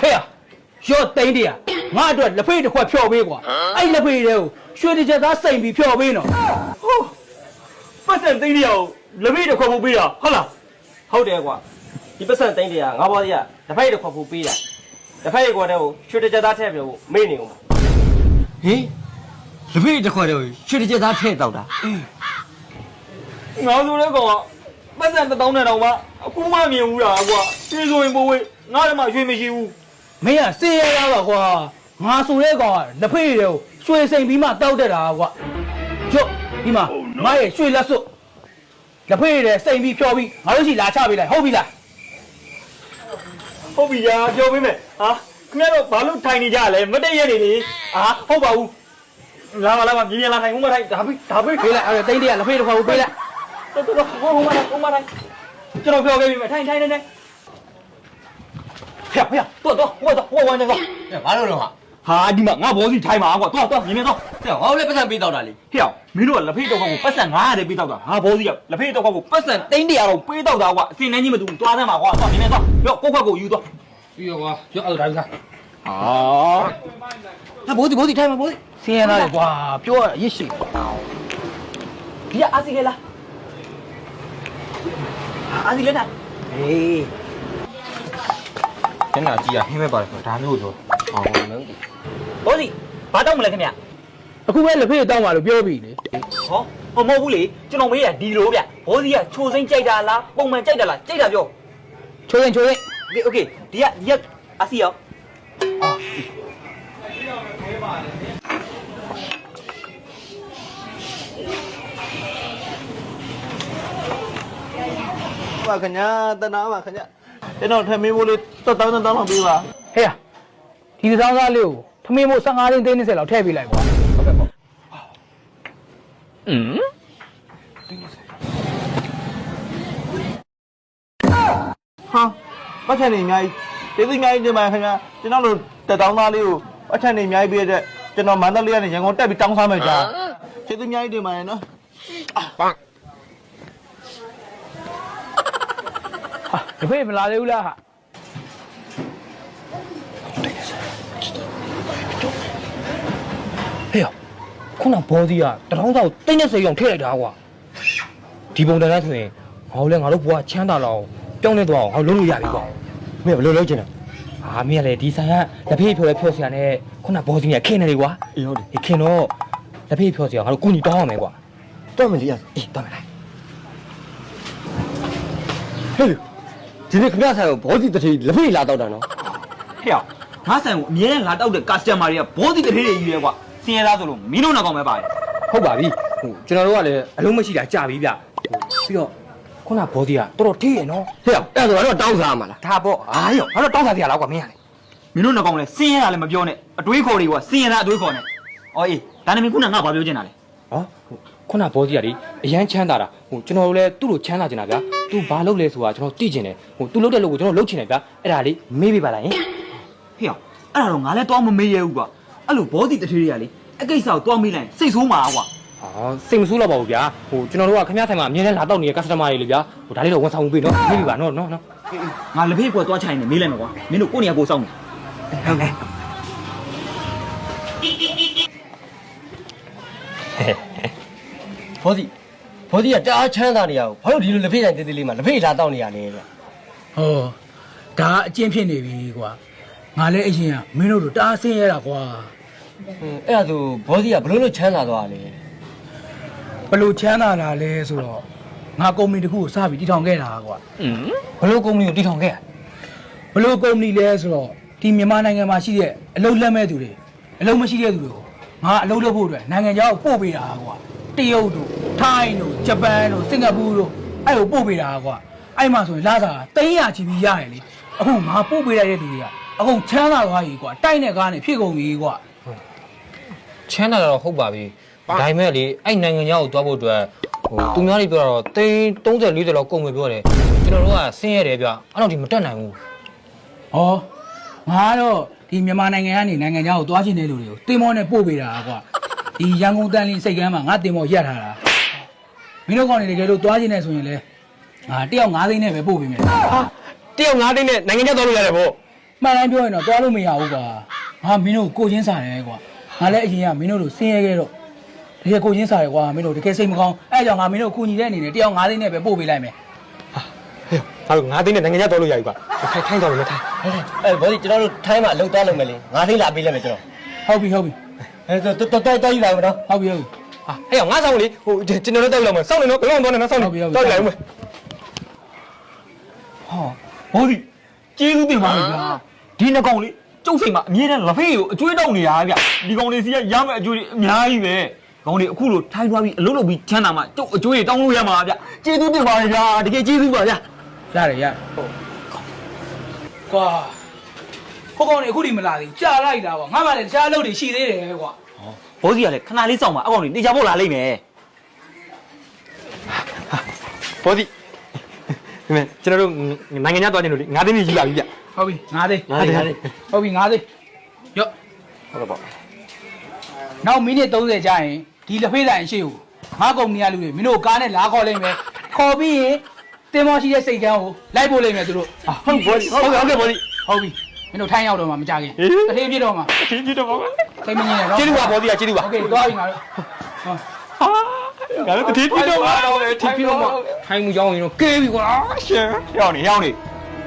ဟဲ့ရော့တိန်တရငါအတွက်လက်ဖေးတစ်ခွက်ဖြော်ပေးကွာအဲ့လက်ဖေးတွေကိုရွှေတစ်ချက်သားစိန်ပြီးဖြော်ပေးနော်ပတ်စံသိန်းတရာကိုလက်မေးတစ်ခွက်ဖို့ပေးတာဟုတ်လားဟုတ်တယ်ကွာဒီပတ်စံတိုင်းတရားငါဘောကြီးကတစ်ဖက်တစ်ခွက်ဖို့ပေးတာတစ်ဖက်ကွာတဲ့ကိုရွှေတစ်ကြက်သားထည့်ပြဖို့မေ့နေအောင်ပါဟင်လက်ဖေးတစ်ခွက်တော့ရွှေတစ်ချက်သားထည့်တော့တာငါဆိုတဲ့ကောင်က ပတ်စံတစ်တောင်းနဲ့တောင်မှအခုမှမြင်ဘူးတာကွာရွှေဆိုရင်ပိုးဝေးငါတည်းမှရွှေမရှိဘူးမင်းကစေးရရပါကွာငါဆိုတဲ့ကောင်ကလက်ဖေးတွေကိုရွှေစိန်ပြီးမှတောက်တက်တာကွာကျုပ်ဒီမှာမရဲ့ရွှေလက်စွပ်လက်ဖေးတွေစိန်ပြီးဖြော်ပြီးငါတို့ရှိလာချပေးလိုက်ဟုတ်ပြီလားဟုတ်ပြီညာပြောပေးမယ်ဟာခင်ဗျားတို့ဘာလို့ထိုင်နေကြလဲမတည့်ရနေလေဟာဟုတ်ပါဘူးလာပါလာပါမြင်မြင်လာထိုင်ဦးမထိုင်ဒါပြီးဒါပြီးပေးလိုက်အဲ့ဒါတိန်တရလက်ဖေးတစ်ခွက်ကိုပေးလိုက် တော်တော်ဟိုဟိုမထိုင်ဟိုမထိုင်ကျွန်တော်ပြောခဲ့ပြီမယ်ထိုင်ထိုင်ထိုင်ထိုင်ဖျက်ဖျက်တော့တော့ဟိုတော့ဟိုဝိုင်းနေတော့ဘာလို့လဲဟာဟာဒီမှာငါဘောစီထိုင်ပါကွာတော့တော့မြင်မြင်တော့တဲ့ဟောလည်းပတ်စံပေးတော့တာလေဟဲ့မင်းတို့ကလက်ဖေးတော့ကောက်ကိုပတ်စံ900တဲ့ပေးတော့တာငါဘောစီကလက်ဖေးတော့ကောက်ကိုပတ်စံ300တော့ပေးတော့တာကွာအစင်နှင်းကြီးမတူဘူးတွားသမ်းပါကွာတော့မြင်မြင်တော့ရောကိုခွက်ကိုယူတော့ပြီးရောကွာရောအဲ့ဒါဒါပြီးသားဟာဟာဘိုးဒီဘိုးဒီထိုင်မှာဘိုးဒီဆင်းရဲသားလေကွာပြောရရစ်ရှိဒီကအာစီကလာ အာဒီလက်ထားအေးကျန်တာကြီးอ่ะဟင်းမဲ့ပါတယ်ဆိုဒါမျိုးဆိုအော်ဘာလို့ဟောစီဘာတောက်မလဲခင်ဗျအခုပဲလက်ဖေးတောက်ပါလို့ပြောပြီလေဟောဟိုမဟုတ်ဘူးလေကျွန်တော်မေးတာဒီလိုဗျဟိုစီကချိုစိမ့်ကြိုက်တာလားပုံမှန်ကြိုက်တာလားကြိုက်တာပြောချိုရင်ချိုရင်ဒီ okay ဒီကဒီကအစီရော ပါခင်ဗျာတနာပါခင်ဗျာကျွန်တော်ထမင်းမိုးလေးတောင်းတောင်းတောင်းလောက်ပေးပါဟဲ့ဒီသောင်းသားလေးကိုထမင်းမို့15ရင်းသိန်း30လောက်ထည့်ပေးလိုက်ကွာဟုတ်ကဲ့ပေါ့อืมဟာပတ်ချန်နေအများကြီးကျေးဇူးအများကြီးတင်ပါခင်ဗျာကျွန်တော်တို့တတောင်းသားလေးကိုပတ်ချန်နေအများကြီးပေးတဲ့ကျွန်တော်မန္တလေးကနေရန်ကုန်တက်ပြီးတောင်းစားမယ်ကြာကျေးဇူးအများကြီးတင်ပါတယ်နော်ဟာလ က်ဖေးမလာသေးဘူးလားဟာဟဲ့ခုနဘောစီကတထောင်းသားကိုတိတ်နဲ့စေအောင်ထည့်လိုက်တာကွာဒီပုံတန်းလားဆိုရင်ငါတို့လည်းငါတို့ဘွားချမ်းသာလောက်ပြောင်းလဲသွားအောင်ငါတို့လုပ်လို့ရပြီကွာမင်းဘယ်လိုလုပ်ချင်လဲအာမင်းကလေဒီဆိုင်ကလက်ဖေးဖြော်လဲဖြော်စရာနဲ့ခုနဘောစီကခင်းနေလေကွာအေးဟုတ်တယ်ဒီခင်းတော့လက်ဖေးဖြော်စရာငါတို့ကုညီတောင်းရမယ်ကွာတော့မလေးရအေးတောင်းမယ်လားဟေး ဒီနေ့ခမရဆိုင်ကိုဘောဒီတထေးလက်ဖေးလာတော့တာနော်ဟဲ့ငါဆိုင်ကိုအမြဲတမ်းလာတောက်တဲ့ customer တွေကဘောစီတစ်ထေးတွေကြီးရဲကွာစင်ရသားဆိုလို့မင်းတို့နောက်ကောင်ပဲပါတယ်ဟုတ်ပါပြီဟိုကျွန်တော်တို့ကလည်းအလုံးမရှိတာကြာပြီဗျဟိုပြီးတော့ခုနဘောစီကတော်တော်ထေးရနော်ဟေးအဲ့ဒါဆိုတော့တောင်းစားမှာလားဒါပေါ့အာရောဘာလို့တောင်းစားကြရလားကွာမင်းကလေမင်းတို့နောက်ကောင်လည်းစင်ရတာလည်းမပြောနဲ့အတွေးခေါ်တွေကွာစင်ရတာအတွေးခေါ်နဲ့အော်အေးဒါနဲ့မင်းခုနကငါဘာပြောချင်တာလဲဟောဟိုခုနဘောစီကလေအရန်ချမ်းသာတာဟိုကျွန်တော်တို့လည်းသူ့လိုချမ်းသာကျင်တာဗျာ သူဘာလုပ်လဲဆိုတာကျွန်တော်သိကျင်တယ်ဟိုသူလုပ်တဲ့လုပ်ကိုကျွန်တော်လုပ်ချင်တယ်ဗျာအဲ့ဒါလေးမေးပြပါလားယင်ဟေ့အဲ့ဒါတော့ငါလည်းတော့မမေးရဘူးကွာအဲ့လိုဘောစီတစ်ထေးတွေကလေအကိစ္စကိုတော့မေးလိုက်စိတ်ဆိုးမှာကွာဟောစိတ်မဆိုးတော့ပါဘူးဗျာဟိုကျွန်တော်တို့ကခင်ဗျားဆိုင်မှာအမြဲတမ်းလာတော့နေတဲ့ customer တွေလေဗျာဟိုဒါလေးတော့ဝန်ဆောင်မှုပေးနော်မေးပြပါနော်နော်နော်ငါလက်ဖေးကွက်သွားချိုင်နေမေးလိုက်မှာကွာမင်းတို့ကိုနေရာကိုစောင့်နေဟုတ်ကဲ့ဘောဒီ ဘောဒီကတအားချမ်းသာနေရအောင်ဘာလို့ဒီလိုလက်ဖေးဆိုင်တေးသေးလေးမှာလက်ဖေးလာတော့နေရလဲဗျဟောဒါအကျင့်ဖြစ်နေပြီကွာငါလည်းအရင်ကမင်းတို့တို့တအားဆင်းရဲတာကွာဟင်းအဲ့ဒါဆိုဘောဒီကဘလို့လို့ချမ်းသာသွားလဲဘလို့ချမ်းသာလာလဲဆိုတော့ငါကုမ္ပဏီတစ်ခုကိုစပြီးတည်ထောင်ခဲ့တာကွာဘလို့ကုမ္ပဏီကိုတည်ထောင်ခဲ့ရဘလို့ကုမ္ပဏီလဲဆိုတော့ဒီမြန်မာနိုင်ငံမှာရှိတဲ့အလုပ်လက်မဲ့သူတွေအလုပ်မရှိတဲ့သူတွေကိုငါအလုပ်လုပ်ဖို့အတွက်နိုင်ငံခြားကိုပို့ပေးတာကွာ တရုတ်တို့ထိုင်းတို့ဂျပန်တို့စင်ကာပူတို့အဲ့ကိုပို့ပေးတာကွာအဲ့မှာဆိုရင်လာတာ300ချီပြီးရရလေအခုငါပို့ပေးရတဲ့သူတွေကအခုချမ်းသာသွားပြီကွာတိုက်တဲ့ကားနဲ့ဖြစ်ကုန်ပြီကွာချမ်းသာတာတော့ဟုတ်ပါပြီဒါပေမဲ့လေအဲ့နိုင်ငံခြားကိုသွားဖို့အတွက်ဟိုသူများတွေပြောတော့သိန်း30 40လောက်ကုန်မယ်ပြောတယ်ကျွန်တော်တို့ကဆင်းရဲတယ်ဗျအဲ့တော့ဒီမတက်နိုင်ဘူး။ဟောငါတော့ဒီမြန်မာနိုင်ငံကနေနိုင်ငံခြားကိုသွားချင်တဲ့လူတွေကိုတင်မောနဲ့ပို့ပေးတာကွာ။ ဒီရန်ကုန်တန်လင်းစိတ်ကမ်းမှာငါတင်မောရက်ထားတာ။မင်းတို့ကောင်တွေတကယ်လို့သွားချင်နေဆိုရင်လေငါတယောက်9သိန်းနဲ့ပဲပို့ပေးမယ်။ဟာတယောက်၅သိန်းနဲ့နိုင်ငံခြားသွားလို့ရတယ်ဗောဟမှန်တိုင်းပြောရင်တော့သွားလို့မရဘူးကွာငါမင်းတို့ကိုချင်းစားတယ်ကွာငါလည်းအရင်ကမင်းတို့လိုဆင်းရဲခဲ့တော့တကယ်ကိုချင်းစားတယ်ကွာမင်းတို့တကယ်စိတ်မကောင်းအဲကြောင့်ငါမင်းတို့ကူညီတဲ့အနေနဲ့တယောက်9သိန်းနဲ့ပဲပို့ပေးလိုက်မယ်ဟာငါသိနေနိုင်ငံခြားတော်လို့ရပြီကွာထိုင်ထိုင်တော်လို့ထိုင်အဲဘောဒီကျွန်တော်တို့ထိုင်းမှာအလုပ်သွားလုပ်မယ်လေငါးသိန်းလာပေးလိုက်မယ်ကျွန်တော်ဟုတ်ပြီဟုတ်ပြီ အဲတော်တော်တော်တော်ယူလိုက်မယ်နော်ဟုတ်ပြီဟုတ်ပြီဟာဟဲ့ငါဆောင်လေဟိုကျွန်တော်တို့တောက်လောက်မယ်စောင့်နေနော်ဘယ်တော့မှတော့နေနော်စောင့်နေတောက်လိုက်ဦးမယ်ဟာဘောဒီကျေးဇူးတင်ပါလေဗျာဒီနှကောင်လေးကျုပ်စိတ်မှာအမြဲတမ်းလက်ဖေးကိုအကျွေးတောက်နေတာဗျဒီကောင်လေးစီကရမယ့်အကျွေးတွေအများကြီးပဲကောင်လေးအခုလိုထိုင်းသွားပြီးအလုပ်လုပ်ပြီးချမ်းသာမှကျုပ်အကျွေးတွေတောင်းလို့ရမှာဗျကျေးဇူးတင်ပါလေဗျာတကယ်ကျေးဇူးပါဗျာရတယ်ရတယ်ဟုတ်ကွာ ဟိုကောင်နေအခုဒီမလာသေးဘူးကြာလိုက်တာကွာငါမှလည်းတခြားအလုပ်တွေရှိသေးတယ်ကွာဘောစီကလည်းခဏလေးစောင့်ပါအကောင်လေးနေကြဖို့လာလိမ့်မယ်ဘောဒီဒီမဲ့ကျွန်တော်တို့နိုင်ငံခြားသွားခြင်းလို့လေငါသိနေယူလာပြီဗျဟုတ်ပြီ9သိန်းငါးသိန်းငါးသိန်းဟုတ်ပြီ9သိန်းရော့ဟုတ်တော့ပေါ့နောက်မိနစ်30ကြာရင်ဒီလက်ဖေးဆိုင်ရှိကိုငါကုမ္ပဏီကလူတွေမင်းတို့ကားနဲ့လာခေါ်လိုက်မယ်ခေါ်ပြီးရင်တင်မောရှိတဲ့စိတ်ကန်းကိုလိုက်ပို့လိုက်မယ်သူတို့ဟုတ်ဘောဒီဟုတ်ကဲ့ဟုတ်ကဲ့ဘောဒီဟုတ်ပြီမ င်းတို့ထိုင်းရောက်တော့မှမကြခင်တထေးပြစ်တော့မှ ဒီဒီတော့ပါ စိတ်မငြင်းနဲ့နော် ကျေးဇူးပါဘောဒီကကျေးဇူးပါ โอเคသွားပြီငါတို့ဟော ငါတို့တတိတိတော့ပါတော့လေတိတော့ပါထိုင်မှုကြောင်းရင်တော့ကဲပြီကွာရှင် ရောက်နေရောက်နေ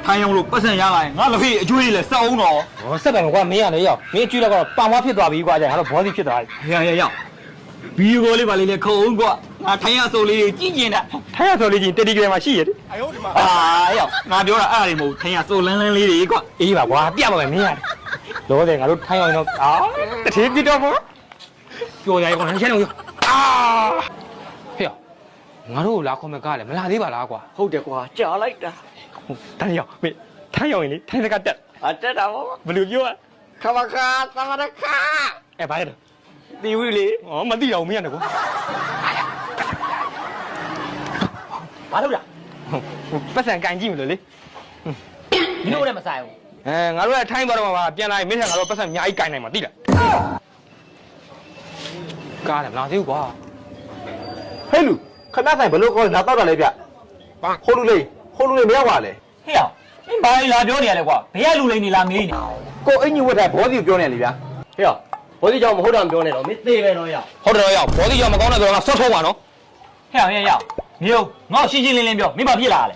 ထိုင်းအောင်လို့ပတ်စံရလာရင်ငါလက်ဖေးအကျွေးတွေလည်းစောက်အောင်တော့ ဟောဆက်တယ်ကွာမင်းရလေရောက်မင်းအကျွေးတော့ပန်မဖြစ်သွားပြီကွာကြာငါတော့ဘောဒီဖြစ်သွားပြီ ရရရ ဘီယိုကိုလေးပါလေးလေခုံအောင်ကွာငါထိုင်းရဆိုလေးကြည့်ကျင်တာထိုင်ရဆိုလေးချင်းတတိကလေးမှာရှိရတယ်အာရောက်ငါပြောတာအဲ့ဒါတွေမဟုတ်ထိုင်းရဆိုလန်းလန်းလေးတွေကွာအေးပါကွာပြပါမယ်မင်းရတယ်လောတယ်ငါတို့ထိုင်အောင်တော့အာတတိတိတော့ပေါ့ကြော်ရရကောင်ရှင်းတော့အာဟေ့ငါတို့လာခေါ်မဲ့ကားလေမလာသေးပါလားကွာဟုတ်တယ်ကွာကြာလိုက်တာထိုင်ရောက်မင်းထိုင်ရောက်ရင်လေထိုင်စကားတက်အတက်တာပေါ့ဘယ်လိုပြောอ่ะခမခါသမရခါအဲဘာလဲ တီဝီလေဩမသိတော့မင်းရတယ်ကွာဘာလို့လဲပတ်စံကန်ကြည့်မလို့လေမင်းတို့လည်းမဆိုင်ဘူးအဲငါတို့ကထိုင်းသွားတော့မှပြန်လာရင်မင်းထက်ငါတို့ပတ်စံအများကြီးကန်နိုင်မှာသိလားကားတယ်မလာသေးဘူးကွာဟဲ့လူခဏဆိုင်ဘလို့ကောလာတော့တာလဲဗျခိုးလူလေးခိုးလူလေးမရောက်ပါလေဟေ့ရောက်မင်းဘာလဲလာပြောနေရလဲကွာဘယ်ရလူလိမ့်နေလားမင်းနေကိုအင်ကြီးဝတ်တဲ့ဘောစီကိုပြောနေလေဗျာဟေ့ရော ဘောဒီကြောင့်မဟုတ်တာမပြောနဲ့တော့မင်းသေးပဲတော့ရဟုတ်တယ်တော့ရောက်ဘောဒီရောက်မကောင်းတဲ့ဆိုတော့ငါဆွတ်ထုံးပါနော်ဟဲ့ရောက်ဟဲ့ရောက်မြို့ငါ့ရှင်းရှင်းလင်းလင်းပြောမင်းဘာဖြစ်လာလဲ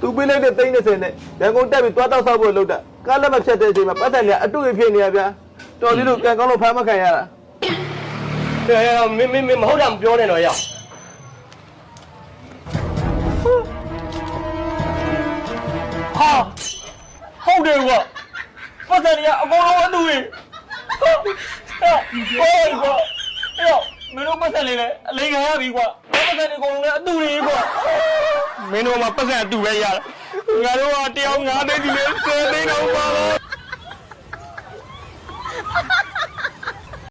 သူပေးလိုက်တဲ့သိန်း30နဲ့ရန်ကုန်တက်ပြီးသွားတော့ဆောက်ဖို့လုပ်တာကားလက်မဖြတ်တဲ့အချိန်မှာပတ်သက်လေအတူအဖြစ်နေရဗျာတော်လေးတို့ကံကောင်းလို့ဖမ်းမခံရတာဟေ့ရောမင်းမင်းမင်းမဟုတ်တာမပြောနဲ့တော့ရဟာဟုတ်တယ်ကွာပတ်စံတွေကအကုန်လုံးအတူတွေ ဟေးကွာအဲ့တော့မင်းတို့ပတ်ဆက်လေးလဲအလိန်ခံရပြီကွာပတ်ဆက်တွေအကုန်လုံးလဲအတူတွေကွာမင်းတို့ကပတ်ဆက်အတူပဲရတာငါတို့ကတယောက်၅သိန်းဒီလေ၁၀သိန်းတော့ပါလား